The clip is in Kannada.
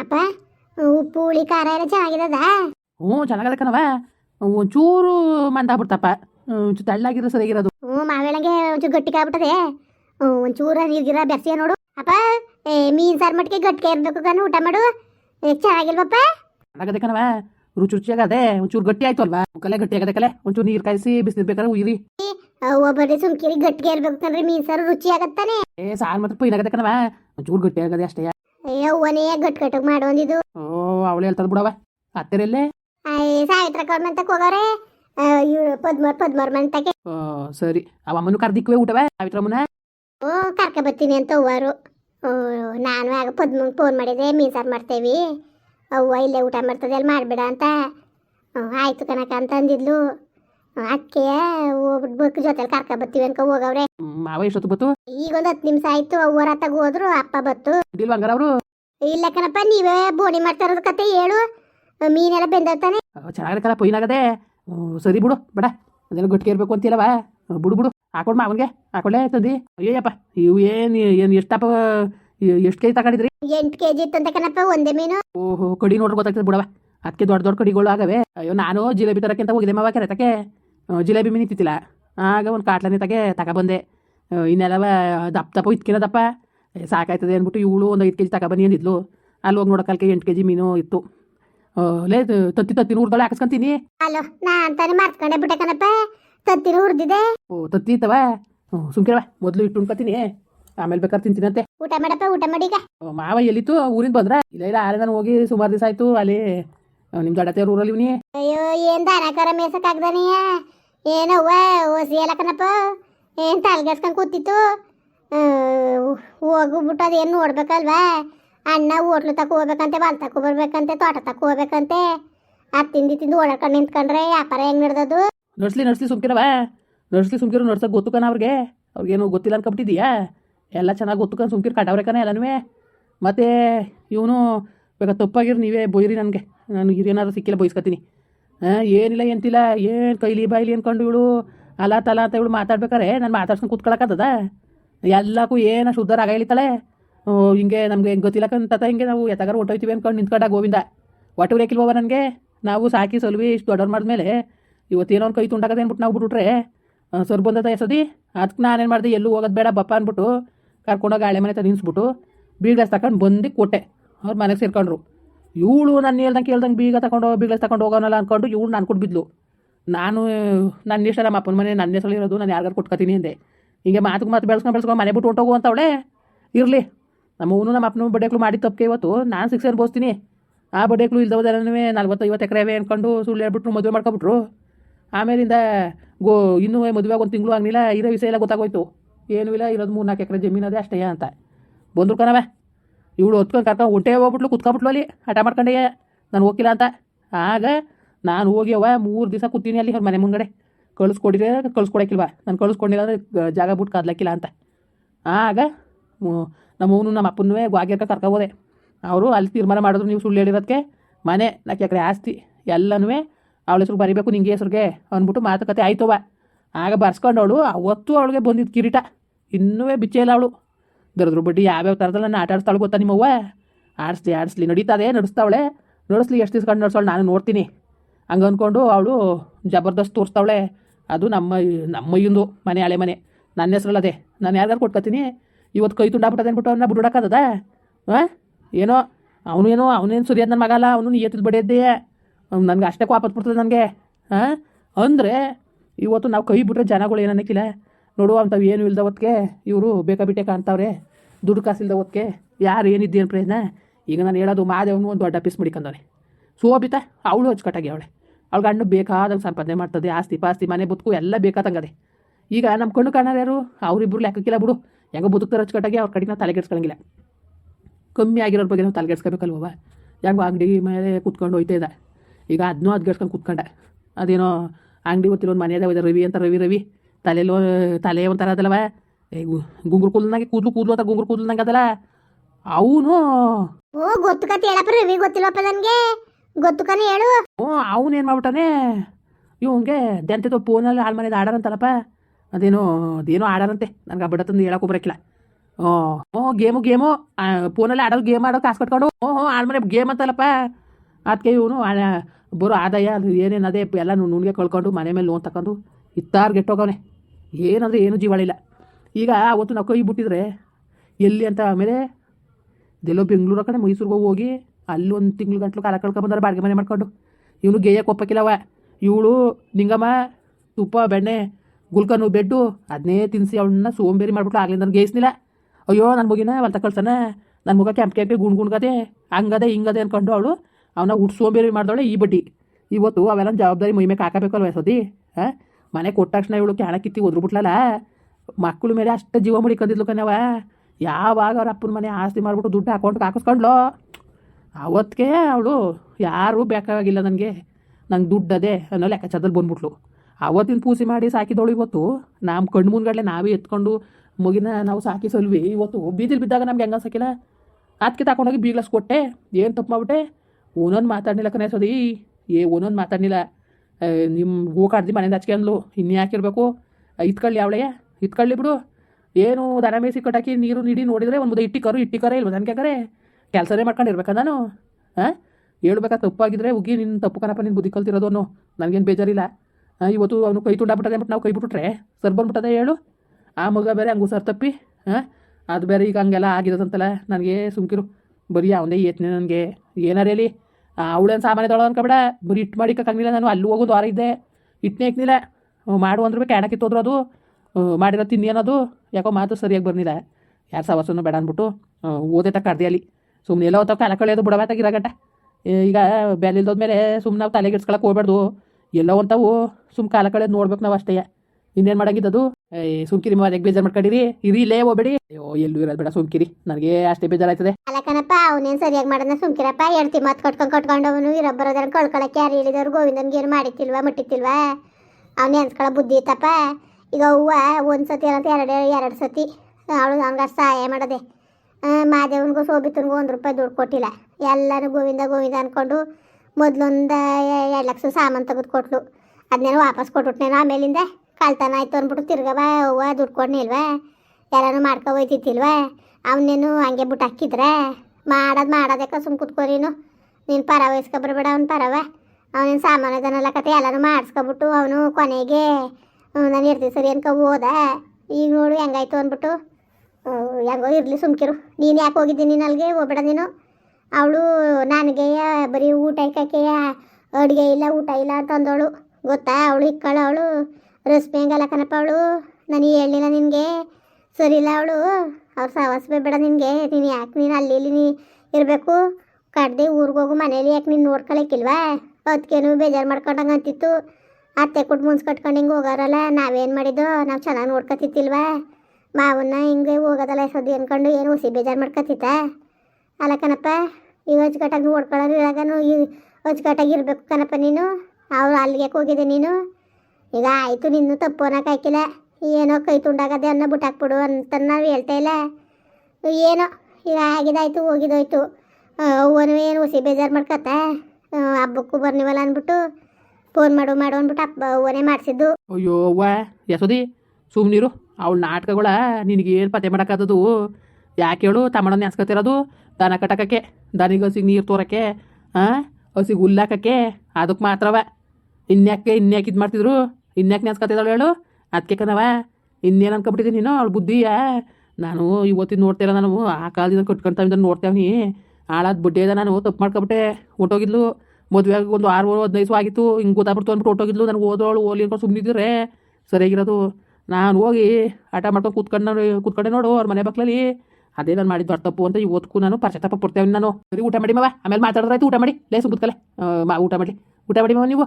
ಅಪ್ಪ ಉಪ್ಪು ಹುಳಿ ಖಾರ ಎಲ್ಲ ಚೆನ್ನಾಗಿದದ? ಹ್ಞೂ ಚೆನ್ನಾಗದ ಕಣವ ಒಂಚೂರು ಮಂದಾಗ್ಬಿಡ್ತಪ್ಪ ಒಂಚೂರು ತಳ್ಳಾಗಿರೋ ಸರಿಯಾಗಿರೋದು ಹ್ಞೂ ಮಾವೇಳಂಗೆ ಒಂಚೂರು ಗಟ್ಟಿಗೆ ಆಗ್ಬಿಟ್ಟದೆ. ಹ್ಞೂ ಒಂಚೂರ ನೀರ್ಗಿರ ಬೆರ್ಸಿಯ ನೋಡು. ಅಪ್ಪ ಏ ಮೀನ್ ಸಾರು ಮಟ್ಟಿಗೆ ಗಟ್ಟಿಗೆ ಇರ್ಬೇಕು ಕಣ ಊಟ ಮಾಡು. ಏ, ಚೆನ್ನಾಗಿಲ್ವಪ್ಪ? ಚೆನ್ನಾಗದೆ ಕಣವ ರುಚಿ ರುಚಿಯಾಗದೆ ಒಂಚೂರು ಗಟ್ಟಿ ಆಯ್ತು ಅಲ್ವಾ? ಕಲೆ ಗಟ್ಟಿ ಆಗದೆ ಕಲೆ. ಒಂಚೂರು ನೀರು ಕಾಯಿಸಿ ಬಿಸಿಲು ಬೇಕಾದ್ರೆ ಉಯ್ರಿ. ಒಬ್ಬರೇ ಸುಮ್ಕಿರಿ ಗಟ್ಟಿಗೆ ಇರ್ಬೇಕು ಕಣ್ರಿ ಮೀನ್ ಸಾರು ರುಚಿ ಆಗತ್ತಾನೆ ಏ ಸಾರು ಮಾತ್ರ ಪೈನಾಗದ ಕಣವ ಒಂಚೂರು ಗಟ್ಟಿ ಆಗದೆ ಅಷ್ಟೇ. ಅಯ್ಯೋ ಅವನೇ ಗಟ್ ಗಟ್ಟಗ್ ಮಾಡು ಅಂದಿದ್ದು ಓ ಅವಳು ಹೇಳ್ತದ ಬಿಡವ ಹತ್ತಿರಲ್ಲೇ ಅಯ್ಯ ಸಾವಿತ್ರ ಕೌರ್ ಮಂತಕ್ ಹೋಗವ್ರೆ ಇವ್ರು ಪದ್ಮರ್ ಪದ್ಮರ್ ಮಂತಕ್ಕೆ ಓ ಸರಿ. ಅವ ಅಮ್ಮನು ಕರ್ದಿಕ್ವೆ ಊಟವ ಸಾವಿತ್ರಮ್ಮನ ಓ ಕರ್ಕ ಬರ್ತೀನಿ ಅಂತ ಅವ್ವರು. ಓ ನಾನು ಆಗ ಪದ್ಮಂಗೆ ಫೋನ್ ಮಾಡಿದೆ ಮೀನ್ ಸಾರು ಮಾಡ್ತೇವಿ. ಅವ್ವ ಇಲ್ಲೇ ಊಟ ಮಾಡ್ತದೆ ಅಲ್ಲಿ ಮಾಡಬೇಡ ಅಂತ. ಆಯ್ತು ಕನಕ ಅಂತ ಅಂದಿದ್ಲು ಅದಕ್ಕೆ ಹೋಗ್ಬಿಡ್ಬೇಕು ಜೊತೆಲಿ ಕರ್ಕ ಬತ್ತೀವಿ ಅನ್ಕೊ ಹೋಗವ್ರೆ. ಮಾವ ಎಷ್ಟೊತ್ತು ಬತ್ತು ಈಗ ಒಂದ್ ಹತ್ತು ನಿಮಿಷ ಆಯ್ತು ಹತ್ತಾಗ ಹೋದ್ರು ಅಪ್ಪ ಬತ್ತು ಹಂಗಾರ ಅವರು ಇಲ್ಲ ಕಣಪ್ಪ ನೀವೇ ಬೋಣಿ ಮಾಡ್ತಾ ಇರೋದು ಕತೆ ಹೇಳು. ಮೀನೆಲ್ಲ ಬೆಂದೋಗ್ತಾನೆ ಚೆನ್ನಾಗದೆ ಕಲ ಏನಾಗದೆ ಸರಿ ಬಿಡು ಬೇಡ. ಅದೆಲ್ಲ ಗಟ್ಟಿಗೆ ಇರ್ಬೇಕು ಅಂತಿಲ್ಲವ ಬಿಡು ಬಿಡು. ಹಾಕೊಂಡು ಮಾವನ್ಗೆ ಹಾಕೊಳ್ಳೆ ತಂದಿ. ಅಯ್ಯಪ್ಪ ಇವು ಏನ್ ಏನ್ ಎಷ್ಟಪ್ಪ ಎಷ್ಟು ಕೆಜಿ ತಗೊಂಡಿದ್ರಿ? ಎಂಟು ಕೆಜಿ ಇತ್ತಂತ ಕಣಪ್ಪ ಒಂದೇ ಮೀನು. ಓಹೋ ಕಡಿ ನೋಡ್ರಿ ಗೊತ್ತಾಗ್ತದೆ ಬಿಡವ. ಅದಕ್ಕೆ ದೊಡ್ಡ ದೊಡ್ಡ ಕಡಿಗಳು ಆಗವೆ. ಅಯ್ಯೋ ನಾನು ಜಿಲೇಬಿ ತರಕ್ಕಿಂತ ಹೋಗಿದೆ ಮಾವ ಕೆರೆತಕ್ಕೆ. ಜಿಲೇಬಿ ಮೀನು ತಿಲ್ಲ ಆಗ ಒಂದು ಕಾಟ್ಲನೆ ತಗೆ ತಗೊಬಂದೆ. ಇನ್ನೆಲ್ಲವ ದಪ್ಪ ದಪ್ಪ ಇತ್ಕಿನ ದಪ್ಪ ಏ, ಸಾಕಾಯ್ತದೆ ಅಂದ್ಬಿಟ್ಟು ಇವಳು ಒಂದು ಐದು ಕೆ ಜಿ ತಗೊಬನ್ನಿ ಅಂದಿದ್ಲು. ಅಲ್ಲಿ ಹೋಗಿ ನೋಡೋಕಲ್ಕೆ ಎಂಟು ಕೆ ಜಿ ಮೀನು ಇತ್ತು. ಲೇ ತತ್ತಿ ತತ್ತಿ ನೂರ್ದೊಳೆ ಹಾಕಿಸ್ಕೊಂತೀನಿ. ಅಲೋ ನಾ ಅಂತಾನೆ ಮರ್ತ್ಕೊಂಡೆ ಬಿಟ್ಟೆ ಕಣಪ್ಪ. ತತ್ತಿನ ಹುರಿದಿದೆ ಓ ತತ್ತಿ ಇತ್ತವ? ಸುಮ್ಕಿರವ ಮೊದಲು ಇಟ್ಟು ಉಣ್ಕೊತೀನಿ. ಆಮೇಲೆ ಬೇಕಾದ್ರೆ ತಿಂತೀನಂತೆ. ಊಟ ಮಾಡಪ್ಪ ಊಟ ಮಾಡಿ ಈಗ. ಮಾವ ಎಲ್ಲಿತ್ತು? ಊರಿಂದ ಬಂದ್ರ? ಇಲ್ಲ ಇಲ್ಲ ಆರೆ ನಾನು ಹೋಗಿ ಸುಮಾರು ದಿವಸ ಆಯ್ತು. ಅಲ್ಲಿ ನಿಮ್ಮ ದೊಡ್ಡತೆ ಊರಲ್ಲಿ ಇವನಿ ಅಯ್ಯೋ ಏನ್ ದನಕರ ಮೇಸಕ್ಕಾಗ್ದಾನೆಯ ಏನವ್ವ ಓಸಿ ಕಣಪ್ಪ ಏನ್ ತಲ್ಗಸ್ಕೊಂಡ್ ಕೂತಿತ್ತು? ಹೋಗ್ಬಿಟ್ಟು ಅದೇನು ನೋಡ್ಬೇಕಲ್ವಾ? ಅಣ್ಣ ಹೋಟ್ಲು ತಕ ಹೋಗ್ಬೇಕಂತೆ, ಬಲ್ ತಕ ಬರ್ಬೇಕಂತೆ, ತೋಟ ತಕ ಹೋಗ್ಬೇಕಂತೆ. ಅದ್ ತಿಂದು ತಿಂದು ಓಡಾಡ್ಕೊಂಡು ನಿಂತ್ಕೊಂಡ್ರೆ ವ್ಯಾಪಾರ ಹೆಂಗ್ ನಡ್ದದು? ನಡ್ಸ್ಲಿ ನಡ್ಸ್ಲಿ ಸುಮ್ಕಿರವ ನಡ್ಸ್ಲಿ ಸುಮ್ಕಿರು ನಡ್ಸಕ್ಕೆ ಗೊತ್ತುಕನ ಅವ್ರಿಗೆ. ಅವ್ರಿಗೇನು ಗೊತ್ತಿಲ್ಲ ಅನ್ಕೊಬಿಟ್ಟಿದ್ಯಾ? ಎಲ್ಲ ಚೆನ್ನಾಗಿ ಗೊತ್ತು ಸುಮ್ಕಿರ್ ಕಟ್ಟವ್ರೆ ಕಣ ಎಲ್ಲನೂ ಮತ್ತು ಇವನು ಬೇಕಾ ತಪ್ಪಾಗಿರು ನೀವೇ ಬೊಯ್ರಿ ನನಗೆ. ನಾನು ಹಿರಿಯನಾದ್ರು ಸಿಕ್ಕಿಲ್ಲ ಬೈಸ್ಕೊತೀನಿ ಹಾಂ ಏನಿಲ್ಲ ಎಂತಿಲ್ಲ ಏನು ಕೈಲಿ ಬಾಯ್ಲಿ ಅನ್ಕೊಂಡು ಇವಳು? ಅಲ ತಲ ಅಂತ ಇವಳು ಮಾತಾಡ್ಬೇಕಾರೆ? ನಾನು ಮಾತಾಡ್ಸ್ಕೊಂಡು ಕೂತ್ಕೊಳಕ್ಕದ ಎಲ್ಲಕ್ಕೂ ಏನು ಶುದ್ಧರ ಓ, ಹಿಂಗೆ ನಮಗೆ ಹೆಂಗೆ ಗೊತ್ತಿಲ್ಲ ಕಂತ ಹಿಂಗೆ ನಾವು ಎತ್ತಗಾರ ಹೊಟ್ಟೋಯ್ತೀವಿ ಅನ್ಕೊಂಡು ನಿಂತ್ಕೊಂಡ ಗೋವಿಂದ. ಒಟ್ಟು ರೇಕಿಲ್ವವ ನನಗೆ? ನಾವು ಸಾಕಿ ಸೊಲ್ವಿ ಇಷ್ಟು ದೊಡ್ಡವ್ರು ಮಾಡಿದ್ಮೇಲೆ ಇವತ್ತೇನೋ ಒಂದು ಕೈ ತುಂಡಾಗದೆ ಅಂದ್ಬಿಟ್ಟು ನಾವು ಬಿಟ್ಬಿಟ್ರೆ. ಸರ್ ಬಂದದ ಎಸದಿ ಅದಕ್ಕೆ ನಾನೇನು ಮಾಡಿದೆ? ಎಲ್ಲೂ ಹೋಗೋದು ಬೇಡ ಬಪ್ಪ ಅಂದ್ಬಿಟ್ಟು ಕರ್ಕೊಂಡೋಗಿ ಹಳೆ ಮನೆ ನಿನ್ಸ್ಬಿಟ್ಟು ಬೀಗ್ಲಾಸ್ ತಗೊಂಡು ಬಂದು ಕೊಟ್ಟೆ ಅವ್ರ ಮನೆಗೆ ಸೇರ್ಕೊಂಡ್ರು. ಇವಳು ನಾನು ಹೇಳ್ದಂಗೆ ಕೇಳ್ದಂಗೆ ಬೀಗ ತಗೊಂಡು ಬೀಗ ತಗೊಂಡು ಹೋಗೋನಲ್ಲ ಅಂದ್ಕೊಂಡು ಇವಳು ನಾನು ಕೊಟ್ಬಿದ್ಲು ನಾನು, ನನ್ನ ಇಷ್ಟ ನಮ್ಮ ಅಪ್ಪನ ಮನೆ, ನನ್ನ ಹೆಸರು ಇರೋದು ನಾನು ಯಾರಿಗಾರು ಕೊಟ್ಕೊತೀನಿ ಅಂದೆ. ಹೀಗೆ ಮಾತು ಮಾತು ಬೆಳೆಸ್ಕೊಂಡು ಬೆಳೆಸ್ಕೊಂಡು ಮನೆ ಬಿಟ್ಟು ಹೊಂಟೋಗು ಅಂತವಳೆ ಇರಲಿ. ನಮ್ಮ ಅವನು ನಮ್ಮ ಅಪ್ಪನ ಬಡ್ಡೆಗಳು ಮಾಡಿ ತಪ್ಪಿಗೆ ಇವತ್ತು ನಾನು ಸಿಕ್ಸ್ ಅನ್ಬೋಸ್ತೀನಿ ಆ ಬಡ್ಡೆಗಳು ಇಲ್ದವದಲ್ಲೂ ನಲ್ವತ್ತು ಐವತ್ತು ಎಕರೆ ಅವೆ ಅಂದ್ಕೊಂಡು ಸುಳ್ಳು ಹೇಳ್ಬಿಟ್ರು, ಮದುವೆ ಮಾಡ್ಕೊಬಿಟ್ರು. ಆಮೇಲಿಂದ ಗೋ, ಇನ್ನೂ ಮದುವೆ ಒಂದು ತಿಂಗಳು ಆಗಲಿಲ್ಲ, ಇರೋ ವಿಷಯ ಎಲ್ಲ ಗೊತ್ತಾಗೋಯ್ತು. ಏನೂ ಇಲ್ಲ, ಇರೋದು ಮೂರು ನಾಲ್ಕು ಎಕರೆ ಜಮೀನು ಅದೇ ಅಷ್ಟೇ ಅಂತ. ಬಂದರು ಕಣವ ಇವಳು ಹೊತ್ಕೊಂಡು ಕರ್ಕೊಂಡು ಹೊಟ್ಟೆ ಹೋಗ್ಬಿಟ್ಲು ಕುತ್ಕೊಂಬಿಟ್ಲು ಅಲ್ಲಿ. ಹಠ ಮಾಡ್ಕೊಂಡೆ, ನಾನು ಹೋಗಿಲ್ಲ ಅಂತ. ಆಗ ನಾನು ಹೋಗ್ಯವ ಮೂರು ದಿವಸ ಕೂತೀನಿ ಅಲ್ಲಿ ಅವ್ರ ಮನೆ ಮುಂಗಡೆ ಕಳಿಸ್ಕೊಡಿದ್ರೆ ಕಳಿಸ್ಕೊಡಕ್ಕಿಲ್ವ? ನಾನು ಕಳಿಸ್ಕೊಂಡಿಲ್ಲ ಅಂದರೆ ಜಾಗ ಬಿಟ್ಟು ಕದ್ಲಕ್ಕಿಲ್ಲ ಅಂತ. ಆಗ ನಮ್ಮವನು ನಮ್ಮ ಅಪ್ಪನೂ ಗ್ವಾಗ್ಯರ್ಕ ಕರ್ಕೊಬೋದೆ ಅವರು ಅಲ್ಲಿ ತೀರ್ಮಾನ ಮಾಡಿದ್ರು, ನೀವು ಸುಳ್ಳು ಹೇಳಿರೋದಕ್ಕೆ ಮನೆ ನಾಲ್ಕು ಎಕರೆ ಆಸ್ತಿ ಎಲ್ಲನೂ ಅವಳ ಹೆಸ್ರು ಬರಿಬೇಕು, ನಿಂಗೆ ಹೆಸ್ರಿಗೆ ಅಂದ್ಬಿಟ್ಟು ಮಾತುಕತೆ ಆಯ್ತವ ಆಗ ಬರ್ಸ್ಕೊಂಡವಳು, ಅವತ್ತು ಅವಳಿಗೆ ಬಂದಿದ್ದು ಕಿರೀಟ. ಇನ್ನೂ ಬಿಚ್ಚೇ ಇಲ್ಲ ಅವಳು. ದರದ್ರ ಬಡ್ಡಿ ಯಾವ್ಯಾವ ಥರದಲ್ಲಿ ನಾನು ಆಟ ಆಡಿಸ್ತಾಳೆ ಗೊತ್ತಾ ನಿಮ್ಮವ್ವ? ಆಡಿಸ್ಲಿ ಆಡಿಸ್ಲಿ, ನಡೀತದೆ, ನಡೆಸ್ತಾವಳೆ. ನಡೆಸ್ಲಿ, ಎಷ್ಟು ದಿವ್ಸ ಕಂಡು ನಡ್ಸೋಳು, ನಾನು ನೋಡ್ತೀನಿ. ಹಂಗೆ ಅಂದ್ಕೊಂಡು ಅವಳು ಜಬರ್ದಸ್ತ್ ತೋರಿಸ್ತಾವಳೆ. ಅದು ನಮ್ಮ ನಮ್ಮ ಅಯ್ಯಂದು ಮನೆ, ಹಳೆ ಮನೆ. ನನ್ನ ಹೆಸ್ರಲ್ಲದೆ. ನಾನು ಯಾರ್ಯಾರು ಕೊಟ್ಕೊತೀನಿ ಇವತ್ತು ಕೈ ತುಂಡಾಗಿ ಬಿಟ್ಟದೇನು ಬಿಟ್ಟು ಅವನ್ನ ಬಿಡೋಕ್ಕಾಗದ ಹಾಂ ಏನೋ, ಅವನು ಏನೋ ಅವನೇನು ಸುರಿಯೋದು ನನ್ನ ಮಗ ಅಲ್ಲ? ಅವನು ಎತ್ತಿದ್ ಬಡಿಯದ್ದೇ ನನಗೆ ಅಷ್ಟೇ ವಾಪಸ್ ಬಿಡ್ತದೆ ನನಗೆ. ಹಾಂ ಅಂದರೆ, ಇವತ್ತು ನಾವು ಕೈ ಬಿಟ್ಟರೆ ಜನಗಳು ಏನು ಅನ್ನಕ್ಕಿಲ್ಲ ನೋಡು ಅಂಥವು ಏನು ಇಲ್ದ ಹೊತ್ತಿಗೆ ಇವರು ಬೇಕಾ ಬಿಟ್ಟೆ ಕಾಣ್ತಾವ್ರೆ. ದುಡ್ಡು ಕಾಸು ಇಲ್ದ ಹೊತ್ತಿಗೆ ಯಾರು ಏನಿದ್ದೇನು ಪ್ರಯತ್ನ ಈಗ ನಾನು ಹೇಳೋದು ಮಾದೇವನು ಒಂದು ದೊಡ್ಡ ಪೀಸ್ ಮಡಿಕೊಂಡವನೆ ಸೋಬಿತ, ಅವಳು ಹಚ್ಕಟ್ಟಾಗಿ ಅವಳೆ. ಅವಳು ಗಂಡು ಬೇಕಾದಂಗೆ ಸಂಪಾದನೆ ಮಾಡ್ತದೆ, ಆಸ್ತಿ ಪಾಸ್ತಿ, ಮನೆ ಬದುಕು ಎಲ್ಲ ಬೇಕಾದಂಗದೆ. ಈಗ ನಮ್ಮ ಕಣ್ಣು ಕಾಣೋರು ಯಾರು? ಅವರಿಬ್ಬರು ಲೆಕ್ಕಕ್ಕಿಲ್ಲ ಬಿಡು. ಹೆಂಗೋ ಬದುಕ್ತಾರೆ ಅಚ್ಚುಕಟ್ಟಾಗಿ ಅವ್ರ ಕಡೆಗೆ ನಾವು ತಲೆಗೆಡ್ಸ್ಕೊಳಂಗಿಲ್ಲ ಕಮ್ಮಿ ಆಗಿರೋರ ಬಗ್ಗೆ ನಾವು ತಲೆಗೆಡ್ಸ್ಕೊಬೇಕಲ್ವ ಹೆಂಗೋ ಅಂಗಡಿ ಮೇಲೆ ಕುತ್ಕೊಂಡು ಹೋಯ್ತಾ ಇದ್ದ. ಈಗ ಅದನ್ನೂ ಅದ್ಗೆಡ್ಸ್ಕೊಂಡು ಕುತ್ಕೊಂಡ. ಅದೇನೋ ಅಂಗಡಿ ಗೊತ್ತಿರೋ ಒಂದು ಮನೆಯದೇ ರವಿ ಅಂತ, ರವಿ ರವಿ. ತಲೆಲೋ ತಲೆ ಒಂಥರ ಅದಲ್ಲವ? ಗುಂಗುರು ಕೂದಲ್ನಾಗೆ ಕೂದಲು ಕೂದಲು ಅಂತ ಗುಂಗುರು ಕೂದಲ್ನಂಗೆ ಅದಲ್ಲ? ಅವನು? ಓ ಗೊತ್ತು ಕತೆ ಹೇಳಪ್ಪ ರವಿ ಗೊತ್ತಿಲ್ಲಪ್ಪ ನನಗೆ. ಗೊತ್ತು ಕನೆ ಹೇಳು. ಹ್ಞೂ ಅವನು ಏನು ಮಾಡ್ಬಿಟ್ಟಾನೆ? ಇವಂಗೆ ದೆಂತೆದು ಫೋನಲ್ಲಿ ಹಾಳು ಮನೇದು ಆಡಾರಂತಲ್ಲಪ್ಪ. ಅದೇನೋ ಅದೇನೋ ಆಡಾರಂತೆ. ನನಗೆ ಆ ಬಿಡತ್ತಂದು ಹೇಳಕ್ಕೆ ಹೇಳಕ್ಕೂ ಓ ಹ್ಞೂ ಹ್ಞೂ ಗೇಮು. ಗೇಮು ಫೋನಲ್ಲಿ ಆಡೋದು ಗೇಮ್ ಆಡೋ ಕಾಸು ಕಟ್ಕೊಂಡು. ಹ್ಞೂ ಹ್ಞೂ ಆಡ್ಮನೆ ಗೇಮ್ ಅಂತಲ್ಲಪ್ಪ. ಅದಕ್ಕೆ ಇವನು ಬರೋ ಆದಾಯ ಅದು ಏನೇನು ಅದೇ ಎಲ್ಲ ನುಣ್ಗೆ ಕಳ್ಕೊಂಡು ಮನೆ ಮೇಲೆ ಲೋನ್ ತಗೊಂಡು ಇತ್ತಾರು ಗೆಟ್ಟೋಗವನೆ. ಏನಂದ್ರೆ ಏನು ಜೀವಾಳಿಲ್ಲ. ಈಗ ಅವತ್ತು ನಾವು ಕೈ ಬಿಟ್ಟಿದ್ರೆ ಎಲ್ಲಿ ಅಂತ ಆಮೇಲೆ ಎಲ್ಲೋ ಬೆಂಗಳೂರು ಕಡೆ ಮೈಸೂರಿಗೆ ಹೋಗಿ ಅಲ್ಲಿ ಒಂದು ತಿಂಗಳು ಗಂಟ್ಲು ಕಾಲ ಕಳ್ಕೊಂಬಂದಾರೆ ಬಾಡಿಗೆ ಮನೆ ಮಾಡ್ಕೊಂಡು. ಇವನು ಗೇಯಕ್ಕೆ ಒಪ್ಪಕ್ಕಿಲ್ಲವ ಇವಳು ನಿಂಗಮ್ಮ, ತುಪ್ಪ, ಬೆಣ್ಣೆ ಗುಲ್ಕನು ಬೆಡ್ಡು ಅದನ್ನೇ ತಿನ್ನಿಸಿ ಅವಳನ್ನ ಸೋಂಬೇರಿ ಮಾಡ್ಬಿಟ್ಟು ಆಗ್ಲಿಂದ ನನಗೆ ಗೇಯಿಸ್ನಿಲ್ಲ ಅಯ್ಯೋ ನನ್ನ ಮಗಿನ ಅಂತ ಕಳ್ಸನ. ನನ್ನ ಮಗ ಕೆಂಪ್ ಕೆಂಪೆ ಗುಣ್ ಗುಣ್ಗದೆ, ಹಂಗದೆ, ಹಿಂಗದೆ ಅಂದ್ಕೊಂಡು ಅವಳು ಅವನ ಹುಟ್ಟು ಸೋಂಬೇರಿ ಮಾಡಿದವಳೆ ಈ ಬಡ್ಡಿ. ಇವತ್ತು ಅವೆಲ್ಲ ಜವಾಬ್ದಾರಿ ಮೈ ಮೇಲೆ ಹಾಕಬೇಕಲ್ವ ಸದಿ ಹಾಂ ಮನೆ ಕೊಟ್ಟ ತಕ್ಷಣ ಇವಳು ಕ್ಯಾಣ ಕಿತ್ತಿ ಒದ್ರು ಬಿಟ್ಲಲ್ಲ ಮಕ್ಕಳ ಮೇಲೆ ಅಷ್ಟು ಜೀವ ಮುಡಿಕೊಂಡಿದ್ಲು ಕಣವ ಯಾವಾಗ ಅವ್ರ ಅಪ್ಪನ ಮನೆ ಆಸ್ತಿ ಮಾಡಿಬಿಟ್ಟು ದುಡ್ಡು ಅಕೌಂಟ್ಗೆ ಹಾಕಿಸ್ಕೊಂಡ್ಲೋ? ಅವತ್ತಿಗೆ ಅವಳು ಯಾರೂ ಬೇಕಾಗಿಲ್ಲ ನನಗೆ. ನಂಗೆ ದುಡ್ಡು ಅದೇ ಅನ್ನೋ ಲೆಕ್ಕಾಚಾರದಲ್ಲಿ ಬಂದ್ಬಿಟ್ಲು. ಅವತ್ತಿನ ಪೂಸಿ ಮಾಡಿ ಸಾಕಿದವಳು ಇವತ್ತು. ನಮ್ಮ ಕಣ್ಣು ಮುಂದ್ಗಡೆ ನಾವೇ ಎತ್ಕೊಂಡು ಮಗಿನ ನಾವು ಸಾಕಿ ಸಲ್ವಿ ಇವತ್ತು ಬೀದಿಲಿ ಬಿದ್ದಾಗ ನಮ್ಗೆ ಹೆಂಗ ಸಾಕಿಲ್ಲ ಅದಕ್ಕೆ ತಗೊಂಡೋಗಿ ಬೀಗ್ಲಸ್ ಕೊಟ್ಟೆ. ಏನು ತಪ್ಪು ಮಾಡ್ಬಿಟ್ಟೆ? ಒಂದೊಂದು ಮಾತಾಡಲಿಲ್ಲ ಕನೇ ಸೋದಿ. ಏ ಒಂದೊಂದು ಮಾತಾಡ್ನಿಲ್ಲ. ನಿಮ್ಮ ಹೂ ಕಾಡ್ದಿ ಮನೆಯಿಂದ ಹಚ್ಕೆ ಅಂದ್ಲು. ಇನ್ನು ಯಾಕಿರಬೇಕು ಇತ್ಕೊಳ್ಳಿ ಅವಳೆಯ ಇತ್ಕೊಳ್ಳಿ ಬಿಡು. ಏನು ದನ ಮೇಸಿ ಕಟ್ಟಾಕಿ ನೀರು ನೀಡಿ ನೋಡಿದರೆ ಒಂದು ಮುದ್ದೆ ಇಟ್ಟಿಕರು ಕರು ಇಟ್ಟಿ ಕರೆ ಇಲ್ವ ನನಗೆ ಕೆಲಸನೇ ಮಾಡ್ಕೊಂಡಿರ್ಬೇಕಾ ನಾನು? ಹಾಂ ಹೇಳ್ಬೇಕಾ ತಪ್ಪಾಗಿದ್ರೆ ಉಗಿ ನಿನ್ನ ತಪ್ಪು ಕನಪ್ಪ ನಿನ್ನ ಬುದ್ಧಿ ಕಲ್ತಿರೋದು ಅನ್ನೋ. ನನಗೇನು ಬೇಜಾರಿಲ್ಲ. ಇವತ್ತು ಅವನು ಕೈ ತುಂಡಾಗ್ಬಿಟ್ಟದೆ ಬಿಟ್ಟು ನಾವು ಕೈ ಬಿಟ್ಬಿಟ್ರೆ ಸರ್ ಬಂದ್ಬಿಟ್ಟದೆ ಹೇಳು. ಆ ಮಗ ಬೇರೆ ಹಂಗೂ ಸರ್ ತಪ್ಪಿ ಹಾಂ ಅದು ಬೇರೆ ಈಗ ಹಂಗೆಲ್ಲ ಆಗಿರೋದಂತಲ್ಲ, ನನಗೆ ಸುಮ್ಕಿರು. ಬರೀ ಅವನೇ ಏತ್ನೆ ನನಗೆ. ಏನಾರ ಹೇಳಿ ಅವಳೇನು ಸಾಮಾನ್ಯ ತೊಳೋ ಅನ್ಕೊಬೇಡ ಬರೀ ಇಟ್ಟು ಮಾಡಿಕ್ಕಾಗಿಲ್ಲ ನಾನು, ಅಲ್ಲಿ ಹೋಗೋದು ವಾರ ಇದ್ದೆ. ಇಟ್ಟನೇ ಇಕ್ನಿಲ್ಲ ಮಾಡು ಅಂದ್ರೆ ಕಿತ್ತೋದ್ರು ಅದು. ಮಾಡಿರೋ ತಿನ್ನಿ ಅನ್ನೋದು. ಯಾಕೋ ಮಾತು ಸರಿಯಾಗಿ ಬರ್ನಿಲ್ಲ ಯಾರು ಸವಸನ್ನು ಬೇಡ ಅಂದ್ಬಿಟ್ಟು ಓದೇ ತಕ್ಕ ಕಡ್ದೆ ಸುಮ್ಮನೆ ಎಲ್ಲ ಹೊತ್ತಾಗ ಕಾಲ ಕಳೆಯೋದು ಬಿಡಬಾತಾಗಿರೋ ಈಗ ಬೆಲೆ ಇಲ್ದೋದ್ಮೇಲೆ ಸುಮ್ಮನೆ ನಾವು ತಲೆಗೆ ಇಡ್ಸ್ಕೊಳಕ್ಕೆ ಹೋಗ್ಬಾರ್ದು. ಎಲ್ಲೋ ಅಂತವು ಸುಮ್ಮ ಕಾಲ ಕಳೆಯೋದು ನೋಡ್ಬೇಕು ನಾವು ಅಷ್ಟೇ. ಇನ್ನೇನು ಮಾಡಂಗಿದ್ದದು ಏ, ಸುಮ್ಕಿರಿ ಅದಕ್ಕೆ ಬೇಜಾರು ಮಾಡ್ಕೊಂಡಿರಿ. ಇರಿ, ಇಲ್ಲೇ ಹೋಗ್ಬೇಡಿ. ಅಯ್ಯೋ, ಎಲ್ಲೂ ಇರೋದು ಬೇಡ, ಸುಮ್ಕಿರಿ. ನನಗೆ ಅಷ್ಟೇ ಬೇಜಾರಾಯ್ತದೆ. ಅಲ್ಲ ಕಣಪ್ಪ, ಅವನೇನ್ ಸರಿಯಾಗಿ ಮಾಡೋಣ ಸುಂಕಿರಪ್ಪ ಹೇಳ್ತಿ ಮತ್ ಕಟ್ಕೊಂಡ್ ಕಟ್ಕೊಂಡು ಅವನು ಬರೋದ್ರ ಕಳ್ಕೊಳಕ್ಕೆ ಯಾರು ಹೇಳಿದವ್ರು? ಗೋವಿಂದನ್ಗೆ ಏನು ಮಾಡಿತ್ತಿಲ್ವಾ ಮುಟ್ಟಿತ್ತಿಲ್ವಾ ಅವ್ನು ನೆನ್ಸ್ಕೊಳ್ಳೋ ಬುದ್ಧಿ ಇತ್ತಪ್ಪ. ಈಗ ಹೂವ ಒಂದು ಸತಿ ಅಂತ ಎರಡು ಎರಡು ಸತಿ ಅವಳು ಹಂಗ ಸಹಾಯ ಮಾಡೋದೆ. ಮಾದೇವನಿಗೂ, ಸೋಬಿತನಿಗೂ ಒಂದು ರೂಪಾಯಿ ದುಡ್ಡು ಕೊಟ್ಟಿಲ್ಲ. ಎಲ್ಲರೂ ಗೋವಿಂದ ಗೋವಿಂದ ಅಂದ್ಕೊಂಡು ಮೊದಲೊಂದು ಎರಡು ಲಕ್ಷ ಸಾಮಾನು ತೆಗೆದು ಕೊಟ್ಲು. ಅದನ್ನೇನು ವಾಪಸ್ ಕೊಟ್ಬಿಟ್ನೇನೋ ಆಮೇಲಿಂದ. ಕಳ್ತನ ಆಯ್ತು ಅಂದ್ಬಿಟ್ಟು ತಿರ್ಗವ ಹೂವ ದುಡ್ಡು ಕೊಡ್ನಿಲ್ವಾ ಯಾರು ಮಾಡ್ಕೊ ಹೋಯ್ತಿತ್ತಿಲ್ವಾ ಅವನೇನು ಹಂಗೆ ಬಿಟ್ಟು ಹಾಕಿದ್ರೆ? ಮಾಡೋದು ಮಾಡೋದಕ್ಕೆ ಸುಮ್ ಕುತ್ಕೋರಿನು ನೀನು ಪರ ವಹಿಸ್ಕೊಬರ್ಬೇಡ ಅವ್ನು ಪರವ. ಅವನೇನು ಸಾಮಾನು ಅದನ್ನೆಲ್ಲ ಕತೆ ಎಲ್ಲನೂ ಮಾಡಿಸ್ಕೊಬಿಟ್ಟು ಅವನು ಕೊನೆಗೆ ನಾನು ಇರ್ತೀನಿ ಸರಿ ಅನ್ಕೊ ಹೋದ. ಈಗ ನೋಡು ಹೆಂಗಾಯ್ತು ಅಂದ್ಬಿಟ್ಟು. ಹೆಂಗೋ ಇರಲಿ ಸುಮ್ಕಿರು. ನೀನು ಯಾಕೆ ಹೋಗಿದ್ದೀನಿ ಅಲ್ಲಿಗೆ? ಹೋಗ್ಬೇಡ ನೀನು. ಅವಳು ನನಗೆ ಬರೀ ಊಟ ಇಕ್ಕಕ್ಕೆ ಅಡುಗೆ ಇಲ್ಲ, ಊಟ ಇಲ್ಲ ಅಂತ ಅಂದವಳು ಗೊತ್ತಾ? ಅವಳು ಇಕ್ಕಳು ಅವಳು ರಸ್ಮೆ ಹಂಗಲ್ಲ ಕಣಪ್ಪ ಅವಳು. ನಾನು ಹೇಳಲಿಲ್ಲ ನಿನಗೆ ಸರಿ ಇಲ್ಲ ಅವಳು. ಅವ್ರು ಸಹವಾಸ ಬೇಡ ನಿನಗೆ. ನೀನು ಯಾಕೆ ನೀನು ಅಲ್ಲಿ ಇಲ್ಲಿ ನೀ ಇರಬೇಕು? ಕಡ್ದೆ ಊರಿಗೆ ಹೋಗು, ಮನೇಲಿ ಯಾಕೆ ನೀನು ನೋಡ್ಕೊಳಕ್ಕಿಲ್ವಾ ಅದಕ್ಕೇನು ಬೇಜಾರು ಮಾಡ್ಕೊಂಡಂಗೆ ಅಂತಿತ್ತು. ಅತ್ತೆ ಕೊಟ್ಟು ಮುಂಚೆ ಕಟ್ಕೊಂಡು ಹಿಂಗೆ ಹೋಗಾರಲ್ಲ, ನಾವೇನು ಮಾಡಿದ್ದು? ನಾವು ಚೆನ್ನಾಗಿ ನೋಡ್ಕೊತಿತ್ತಿಲ್ವಾ ಮಾವನ್ನ ಹಿಂಗೆ ಹೋಗೋದಲ್ಲ ಸದ್ದು ಅನ್ಕೊಂಡು ಏನು ಹುಸಿ ಬೇಜಾರು ಮಾಡ್ಕೊತಿತ್ತ ಅಲ್ಲ ಕಣಪ್ಪ ಈಗ ಅಚ್ಚುಕಟ್ಟಾಗಿ ನೋಡ್ಕೊಳ್ಳೋರು ಇವಾಗ ಈ ಅಚ್ಚುಕಟ್ಟಾಗಿ ಇರಬೇಕು ಕಣಪ್ಪ ನೀನು. ಅವ್ರು ಅಲ್ಲಿಗೆ ಹೋಗಿದ್ದೆ ನೀನು? ಈಗ ಆಯಿತು ನಿನ್ನ ತಪ್ಪು ಅನ್ನೋಕ್ಕಾಯ್ಕಿಲ್ಲ ಏನೋ ಕೈ ತುಂಡಾಗದೆ ಅನ್ನ ಬಿಟ್ಟಾಕ್ಬಿಡು ಅಂತ ನಾವು ಹೇಳ್ತಾ ಇಲ್ಲ. ಏನೋ ಈಗ ಆಗಿದಾಯ್ತು ಹೋಗಿದೋಯ್ತು. ಅವನು ಏನು ಹುಸಿ ಬೇಜಾರು ಮಾಡ್ಕತ್ತ? ಆ, ಹಬ್ಬಕ್ಕೂ ಬರ್ನಿವಲ್ಲ ಅಂದ್ಬಿಟ್ಟು ಫೋನ್ ಮಾಡು ಮಾಡು ಅಂದ್ಬಿಟ್ಟು ಹಬ್ಬ ಅವನೇ ಮಾಡಿಸಿದ್ದು. ಅಯ್ಯೋ ಯಸೋದಿ ಸುಮ್ಮನಿರು ಅವಳ ನಾಟಕಗಳ ನಿನಗೇನು ಪತ್ತೆ ಮಾಡೋಕ್ಕಾದದು ಯಾಕೆ ಹೇಳು ತಮ್ಮಣ್ಣ ನೆನ್ಸ್ಕೊತಿರೋದು? ದನ ಕಟ್ಟಕ್ಕೆ ದನಿಗೆ ಹಸಿಗೆ ನೀರು ತೋರಕ್ಕೆ ಹಾಂ ಹಸಿಗೆ ಹುಲ್ಲಾಕಕ್ಕೆ ಅದಕ್ಕೆ ಮಾತ್ರವ. ಇನ್ಯಾಕೆ ಇನ್ಯಾಕೆ ಇದು ಮಾಡ್ತಿದ್ರು? ಇನ್ಯಾಕೆ ಕತೆ ಹೇಳು? ಅದಕ್ಕೆ ಕಣವ ಇನ್ನೇನು ಅನ್ಕೊಬಿಟ್ಟಿದ್ದೀನಿ ನೀನು? ಅವಳು ಬುದ್ಧಿಯಾ? ನಾನು ಇವತ್ತಿನ ನೋಡ್ತಿಲ್ಲ ನಾನು. ಆ ಕಾಲದಿಂದ ನೀ. ಹಾಳಾದ ಬುಡ್ಡೆ ಇದೆ ನಾನು, ತಪ್ಪು ಮಾಡ್ಕೊಬಿಟ್ಟೆ. ಹೊಟ್ಟೋಗಿದ್ಲು ಮದುವೆ ಆಗಿ ಒಂದು ಆರು ಹದಿನೈದು ಆಗಿತ್ತು. ಹಿಂಗೆ ಗೊತ್ತಾಗ್ಬಿಡ್ತು ಅಂದ್ಬಿಟ್ಟು ಹೊಟ್ಟೋಗಿದ್ಲು ನನಗೆ ಓದೋಳು ಓಲಿ ಅನ್ಕೊಂಡು ಸುಮ್ಮನಿದ್ರೆ ಸರಿಯಾಗಿರೋದು. ನಾನು ಹೋಗಿ ಆಟ ಮಾಡ್ಕೊಂಡು ಕೂತ್ಕೊಂಡು ಕೂತ್ಕೊಂಡೆ ನೋಡು ಅವ್ರ ಮನೆ ಬಕ್ಲಲ್ಲಿ ಅದೇ ನಾನು ಮಾಡಿದ್ದು ದೊಡ್ಡ ತಪ್ಪು ಅಂತ ಇವತ್ತು ನಾನು ಪಶ್ಚಾತ್ತಾಪ ಪಡ್ತೇವೆ ನಾನು. ಸರಿ, ಊಟ ಮಾಡಿ ಮಾವ. ಆಮೇಲೆ ಮಾತಾಡಿದ್ರಾಯ್ತು. ಊಟ ಮಾಡಿ. ಲೇ ಸುಬ್ಬತ್ಕಲೆ ಮಾ, ಊಟ ಮಾಡಿ ಊಟ ಮಾಡಿ ಮಾವ ನೀವು.